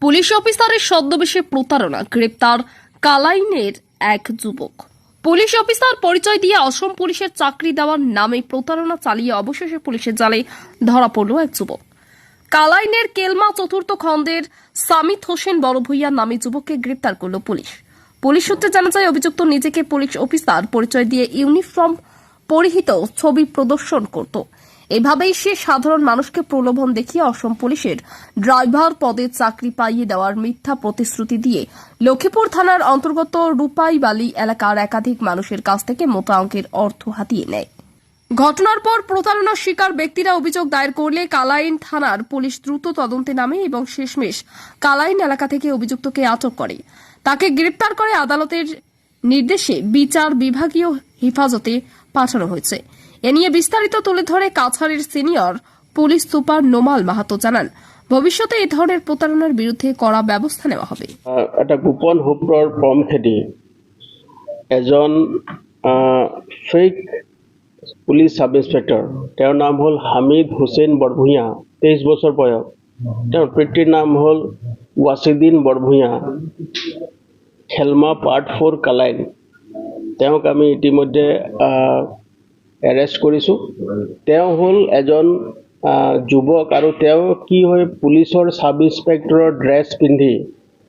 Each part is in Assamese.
পুলিশ অফিসারের ছদ্মবেশে প্রতারণা, গ্রেপ্তার কালাইনের এক যুবক। পুলিশ অফিসার পরিচয় দিয়ে অসম পুলিশের চাকরি দেওয়ার নামে প্রতারণা চালিয়ে অবশেষে পুলিশের জালে ধরা পড়ল এক যুবক। কালাইনের কেলমা চতুর্থ খণ্ডের সামিত হোসেন বড়ভূইয়ার নামে যুবককে গ্রেপ্তার করল পুলিশ। পুলিশ সূত্রে জানা যায়, অভিযুক্ত নিজেকে পুলিশ অফিসার পরিচয় দিয়ে ইউনিফর্ম পরিহিত ছবি প্রদর্শন করত। এভাবেই সে সাধারণ মানুষকে প্রলোভন দেখিয়ে অসম পুলিশের ড্রাইভার পদে চাকরি পাইয়ে দেওয়ার মিথ্যা প্রতিশ্রুতি দিয়ে লক্ষ্মীপুর থানার অন্তর্গত রূপাইবালি এলাকার একাধিক মানুষের কাছ থেকে মোটা অঙ্কের অর্থ হাতিয়ে নেয়। ঘটনার পর প্রতারণার শিকার ব্যক্তিরা অভিযোগ দায়ের করলে কালাইন থানার পুলিশ দ্রুত তদন্তে নামে এবং শেষমেশ কালাইন এলাকা থেকে অভিযুক্তকে আটক করে। তাকে গ্রেপ্তার করে আদালতের নির্দেশে বিচার বিভাগীয় হেফাজতে পাঠানো হয়েছে। এ নিয়ে বিস্তারিত তুলে ধরে কাছাড়ের senior police super Numal Mahatta জানান, ভবিষ্যতে এই ধরনের প্রতারণার বিরুদ্ধে কড়া ব্যবস্থা নেওয়া হবে। এটা গোপন সূত্ৰৰ পম খেদি এজন ফেক পুলিচ ছাব ইন্সপেক্টৰ তেওঁৰ নাম হ'ল হামিদ হুছেইন বৰভূঞা তেইছ বছৰ বয়স। তেওঁৰ পিতৃৰ নাম হ'ল Wasiddin Barbhuiya. Khelma part four Kalain. তেওঁক আমি ইতিমধ্যে এৰেষ্ট কৰিছোঁ। তেওঁ হ'ল এজন যুৱক আৰু তেওঁ কি হয় পুলিচৰ ছাব ইন্সপেক্টৰৰ ড্ৰেছ পিন্ধি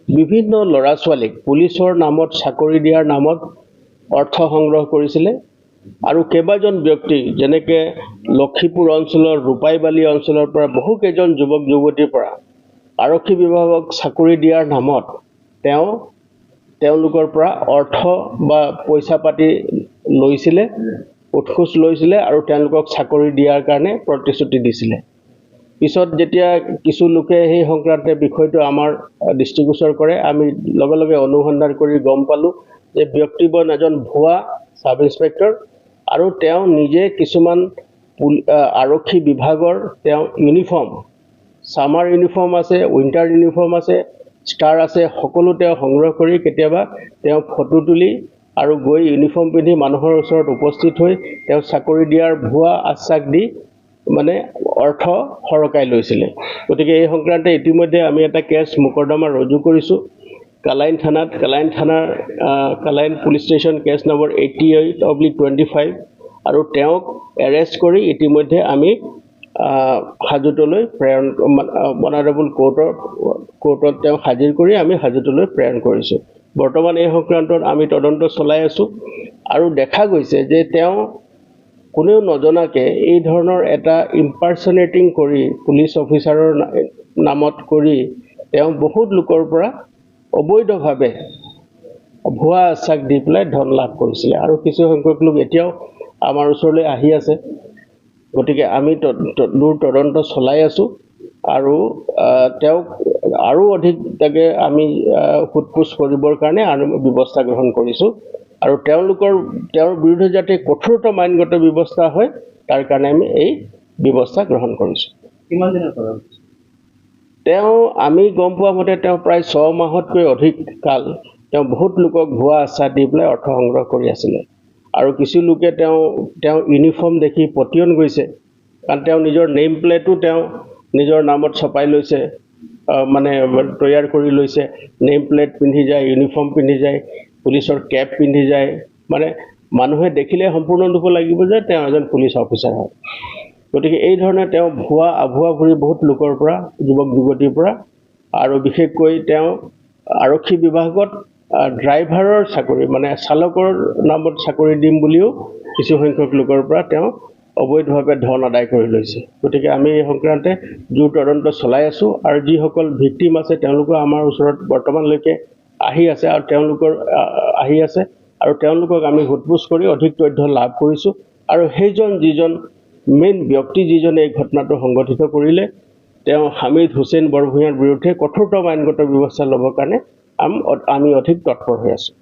বিভিন্ন ল'ৰা ছোৱালীক পুলিচৰ নামত চাকৰি দিয়াৰ নামত অৰ্থ সংগ্ৰহ কৰিছিলে। আৰু কেইবাজন ব্যক্তি যেনেকৈ লক্ষীপুৰ অঞ্চলৰ ৰূপাইবালি অঞ্চলৰ পৰা বহুকেইজন যুৱক যুৱতীৰ পৰা আৰক্ষী বিভাগক চাকৰি দিয়াৰ নামত তেওঁ তেওঁলোকৰ পৰা অৰ্থ বা পইচা পাতি লৈছিলে। উৎখোজ লৈছিলে আৰু তেওঁলোকক চাকৰি দিয়াৰ কাৰণে প্ৰতিশ্ৰুতি দিছিলে। পিছত যেতিয়া কিছু লোকে সেই সংক্ৰান্তে বিষয়টো আমাৰ দৃষ্টিগোচৰ কৰে আমি লগে লগে অনুসন্ধান কৰি গম পালোঁ যে ব্যক্তিজন এজন ভুৱা ছাব ইন্সপেক্টৰ আৰু তেওঁ নিজে কিছুমান আৰক্ষী বিভাগৰ তেওঁ ইউনিফৰ্ম ছামাৰ ইউনিফৰ্ম আছে উইণ্টাৰ ইউনিফৰ্ম আছে ষ্টাৰ আছে সকলো তেওঁ সংগ্ৰহ কৰি কেতিয়াবা তেওঁ ফটো তুলি আৰু গৈ ইউনিফৰ্ম পিন্ধি মানুহৰ ওচৰত উপস্থিত হৈ তেওঁ চাকৰি দিয়াৰ ভুৱা আশ্বাস দি মানে অৰ্থ সৰকাই লৈছিলে। গতিকে এই সংক্ৰান্তে ইতিমধ্যে আমি এটা কেছ মোকৰ্দমা ৰুজু কৰিছোঁ। কালাইন থানাত কালাইন থানাৰ Kalain police station case number eighty eight oblique twenty five আৰু তেওঁক এৰেষ্ট কৰি ইতিমধ্যে আমি হাজোতলৈ প্ৰেৰণ অনাৰেবল কোৰ্টৰ কোৰ্টত তেওঁক হাজিৰ কৰি আমি হাজোতলৈ প্ৰেৰণ কৰিছোঁ। বৰ্তমান এই সংক্ৰান্তত আমি তদন্ত চলাই আছোঁ আৰু দেখা গৈছে যে তেওঁ কোনেও নজনাকৈ এই ধৰণৰ এটা ইম্পাৰ্চনেটিং কৰি পুলিচ অফিচাৰৰ নামত কৰি তেওঁ বহুত লোকৰ পৰা অবৈধভাৱে ভুৱা আশ্বাস দি পেলাই ধন লাভ কৰিছিলে। আৰু কিছু সংখ্যক লোক এতিয়াও আমাৰ ওচৰলৈ আহি আছে। গতিকে আমি দূৰ তদন্ত চলাই আছোঁ। আৰু তেওঁক আৰু অধিক তাকে আমি সোধ-পোছ কৰিবৰ কাৰণে আৰু ব্যৱস্থা গ্ৰহণ কৰিছোঁ। আৰু তেওঁলোকৰ তেওঁৰ বিৰুদ্ধে যাতে কঠোৰতম আইনগত ব্যৱস্থা হয় তাৰ কাৰণে আমি এই ব্যৱস্থা গ্ৰহণ কৰিছোঁ। কিমান দিনৰ পৰা তেওঁ আমি গম পোৱা মতে তেওঁ প্ৰায় ছমাহতকৈ অধিক কাল তেওঁ বহুত লোকক ভুৱা আশ্বাস দি পেলাই অৰ্থ সংগ্ৰহ কৰি আছিলে। আৰু কিছু লোকে তেওঁ তেওঁ ইউনিফৰ্ম দেখি পতিয়ন গৈছে। কাৰণ তেওঁ নিজৰ নেইম প্লেটো তেওঁ নিজৰ নামত ছপাই লৈছে। মানে তৈয়াৰ কৰি লৈছে। নেইম প্লেট পিন্ধি যায় ইউনিফৰ্ম পিন্ধি যায় পুলিচৰ কেপ পিন্ধি যায়। মানে মানুহে দেখিলে সম্পূৰ্ণ দিব লাগিব যে তেওঁ এজন পুলিচ অফিচাৰ হয়। গতিকে এই ধৰণে তেওঁ ভুৱা আভুৱা ভুৰি বহুত লোকৰ পৰা যুৱক যুৱতীৰ পৰা আৰু বিশেষকৈ তেওঁ আৰক্ষী বিভাগত ড্ৰাইভাৰৰ চাকৰি মানে চালকৰ নামত চাকৰি দিম বুলিও কিছু সংখ্যক লোকৰ পৰা তেওঁ অবৈধভাৱে ধন আদায় কৰি লৈছে। গতিকে আমি এই সংক্ৰান্তে জোৰ তদন্ত চলাই আছোঁ আৰু যিসকল ভিক্টিম আছে তেওঁলোকো আমাৰ ওচৰত বৰ্তমানলৈকে আহি আছে আৰু তেওঁলোকৰ আহ, আছে আৰু তেওঁলোকক আমি সোধ-পোছ কৰি অধিক তথ্য লাভ কৰিছোঁ আৰু সেইজন যিজন মেইন ব্যক্তি যিজনে এই ঘটনাটো সংঘটিত কৰিলে তেওঁ হামিদ হুছেইন বৰভূঞাৰ বিৰুদ্ধে কঠোৰতম আইনগত ব্যৱস্থা ল'বৰ কাৰণে আমি অধিক তৎপৰ হৈ আছোঁ।